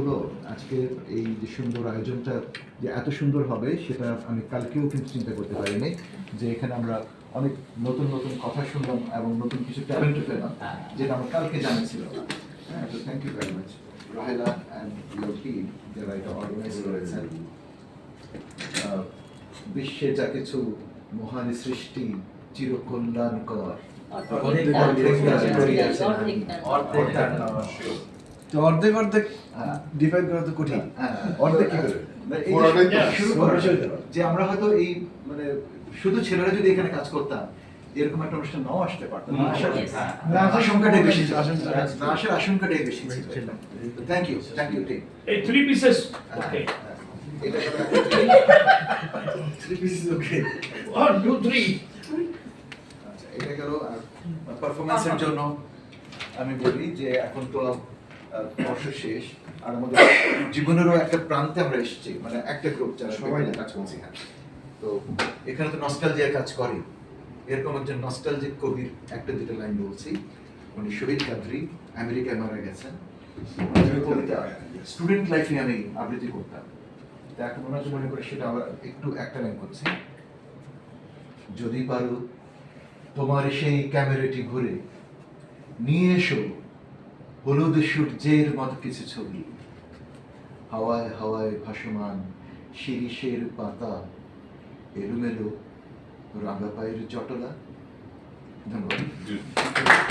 হলো আজকে এই যে সুন্দর আয়োজনটা যে এত সুন্দর হবে সেটা আমি কালকেও কিন্তু চিন্তা করতে পারিনি যে এখানে আমরা অনেক নতুন নতুন কথা শুনলাম এবং নতুন কিছু ট্যালেন্ট পেলাম যেটা আমার কালকে জানা ছিল না হ্যাঁ তো thank you very much Rahela and your team যারা এটা অর্গানাইজ করেছেন আহ, বিশ্বে যা কিছু মহান সৃষ্টি চিরকল্যাণকর অর্ধেক করিয়াছেন। তো অর্ধেক অর্ধেক হ্যাঁ। ডিফাইন করা তো কঠিন। হ্যাঁ, অর্ধেক কি করে? না, এই পুরোটাই তো যে আমরা হয়তো এই মানে শুধু ছেলেরা যদি এখানে কাজ করতাম এরকম একটা অনুষ্ঠান নাও আসতে পারতাম। না আসার আশঙ্কাটাই বেশি ছিল। না আসার আশঙ্কাটাই বেশি ছিল। Thank you thank you team এই থ্রি পিসেস হ্যাঁ, okay three pieces okay one two three আচ্ছা, এটা গেল পারফরমেন্সের জন্য আমি বলি যে এখন তো বর্ষ শেষ আর আমাদের জীবনেরও একটা প্রান্তে আমরা এসেছি মানে একটা গ্রুপ যারা সবাই কাজ করছি এখানে। তো এখানে তো নস্টালজিয়া কাজ করে। এরকম একজন নস্টালজিক কবির একটা দুটো লাইন বলছি। উনি শহীদ কাদরি আমেরিকায় মারা গেছেন। কবিতা স্টুডেন্ট লাইফে আমি আবৃত্তি করতাম। তা এখন ওনার মনে করে সেটা আবার একটু একটা লাইন করছি। যদি পারো তোমার সেই ক্যামেরাটি ঘুরে নিয়ে এসো হলুদ সূর্যের মতো কিছু ছবি। হাওয়ায় হাওয়ায় ভাসমান শিরিষের পাতা, এলোমেলো রাঙা পায়ের জটলা ধন্যবাদ।